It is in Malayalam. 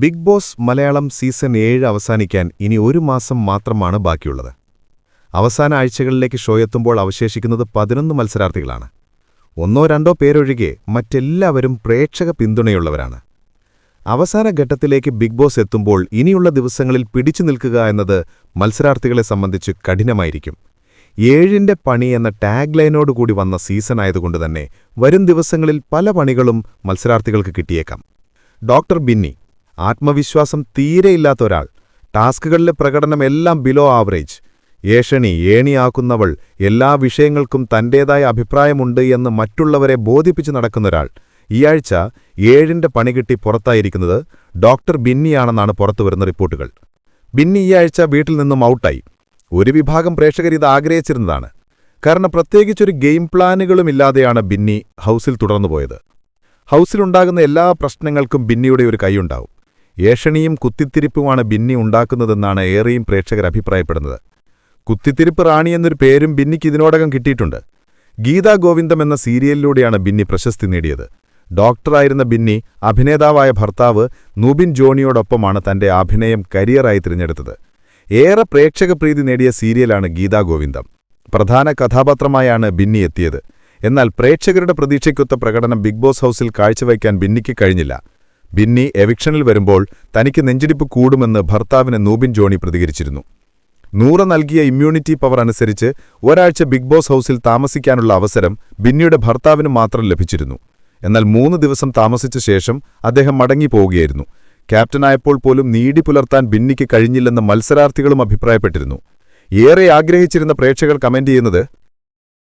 ബിഗ് ബോസ് മലയാളം സീസൺ ഏഴ് അവസാനിക്കാൻ ഇനി ഒരു മാസം മാത്രമാണ് ബാക്കിയുള്ളത്. അവസാന ആഴ്ചകളിലേക്ക് ഷോ എത്തുമ്പോൾ അവശേഷിക്കുന്നത് പതിനൊന്ന് മത്സരാർത്ഥികളാണ്. ഒന്നോ രണ്ടോ പേരൊഴികെ മറ്റെല്ലാവരും പ്രേക്ഷക പിന്തുണയുള്ളവരാണ്. അവസാന ഘട്ടത്തിലേക്ക് ബിഗ് ബോസ് എത്തുമ്പോൾ ഇനിയുള്ള ദിവസങ്ങളിൽ പിടിച്ചു നിൽക്കുക എന്നത് മത്സരാർത്ഥികളെ സംബന്ധിച്ച് കഠിനമായിരിക്കും. ഏഴിന്റെ പണി എന്ന ടാഗ് ലൈനോടുകൂടി വന്ന സീസൺ ആയതുകൊണ്ട് തന്നെ വരും ദിവസങ്ങളിൽ പല പണികളും മത്സരാർത്ഥികൾക്ക് കിട്ടിയേക്കാം. ഡോക്ടർ ബിന്നി ആത്മവിശ്വാസം തീരെയില്ലാത്ത ഒരാൾ. ടാസ്കുകളിലെ പ്രകടനം എല്ലാം ബിലോ ആവറേജ് ഏഷണി ഏണിയാക്കുന്നവൾ എല്ലാ വിഷയങ്ങൾക്കും തന്റേതായ അഭിപ്രായമുണ്ട് എന്ന് മറ്റുള്ളവരെ ബോധിപ്പിച്ച് നടക്കുന്നൊരാൾ ഈയാഴ്ച ഏഴിന്റെ പണികിട്ടി പുറത്തായിരിക്കുന്നത് ഡോക്ടർ ബിന്നിയാണെന്നാണ് പുറത്തുവരുന്ന റിപ്പോർട്ടുകൾ. ബിന്നി ഈയാഴ്ച വീട്ടിൽ നിന്നും ഔട്ടായി. ഒരു വിഭാഗം പ്രേക്ഷകർ ഇത് ആഗ്രഹിച്ചിരുന്നതാണ്. കാരണം പ്രത്യേകിച്ചൊരു ഗെയിം പ്ലാനുകളുമില്ലാതെയാണ് ബിന്നി ഹൗസിൽ തുടർന്നു തുടർന്നുപോയത്. ഹൗസിലുണ്ടാകുന്ന എല്ലാ പ്രശ്നങ്ങൾക്കും ബിന്നിയുടെ ഒരു കൈയുണ്ടാവും ഏഷണിയും കുത്തിത്തിരിപ്പുമാണ് ബിന്നി ഉണ്ടാക്കുന്നതെന്നാണ് ഏറെയും പ്രേക്ഷകർ അഭിപ്രായപ്പെടുന്നത്. കുത്തിത്തിരിപ്പ് റാണി എന്നൊരു പേരും ബിന്നിക്ക് ഇതിനോടകം കിട്ടിയിട്ടുണ്ട്. ഗീതാ ഗോവിന്ദം എന്ന സീരിയലിലൂടെയാണ് ബിന്നി പ്രശസ്തി നേടിയത്. ഡോക്ടറായിരുന്ന ബിന്നി അഭിനേതാവായ ഭർത്താവ് നൂബിൻ ജോണിയോടൊപ്പമാണ് തന്റെ അഭിനയം കരിയറായി തിരഞ്ഞെടുത്തത്. ഏറെ പ്രേക്ഷക പ്രീതി നേടിയ സീരിയലാണ് ഗീതാ ഗോവിന്ദം. പ്രധാന കഥാപാത്രമായാണ് ബിന്നി എത്തിയത്. എന്നാൽ പ്രേക്ഷകരുടെ പ്രതീക്ഷയ്ക്കൊത്ത പ്രകടനം ബിഗ് ബോസ് ഹൗസിൽ കാഴ്ചവയ്ക്കാൻ ബിന്നിക്ക് കഴിഞ്ഞില്ല. ബിന്നി എവിക്ഷനിൽ വരുമ്പോൾ തനിക്ക് നെഞ്ചിടിപ്പ് കൂടുമെന്ന് ഭർത്താവിന് നൂബിൻ ജോണി പ്രതികരിച്ചിരുന്നു. നൂറ് നൽകിയ ഇമ്മ്യൂണിറ്റി പവർ അനുസരിച്ച് ഒരാഴ്ച ബിഗ് ബോസ് ഹൗസിൽ താമസിക്കാനുള്ള അവസരം ബിന്നിയുടെ ഭർത്താവിന് മാത്രം ലഭിച്ചിരുന്നു. എന്നാൽ മൂന്ന് ദിവസം താമസിച്ച ശേഷം അദ്ദേഹം മടങ്ങിപ്പോവുകയായിരുന്നു ക്യാപ്റ്റനായപ്പോൾ പോലും നീടി പുലർത്താൻ ബിന്നിക്ക് കഴിഞ്ഞില്ലെന്ന് മത്സരാർത്ഥികളും അഭിപ്രായപ്പെട്ടിരുന്നു. ഏറെ ആഗ്രഹിച്ചിരുന്ന പ്രേക്ഷകർ കമന്റ് ചെയ്യുന്നത്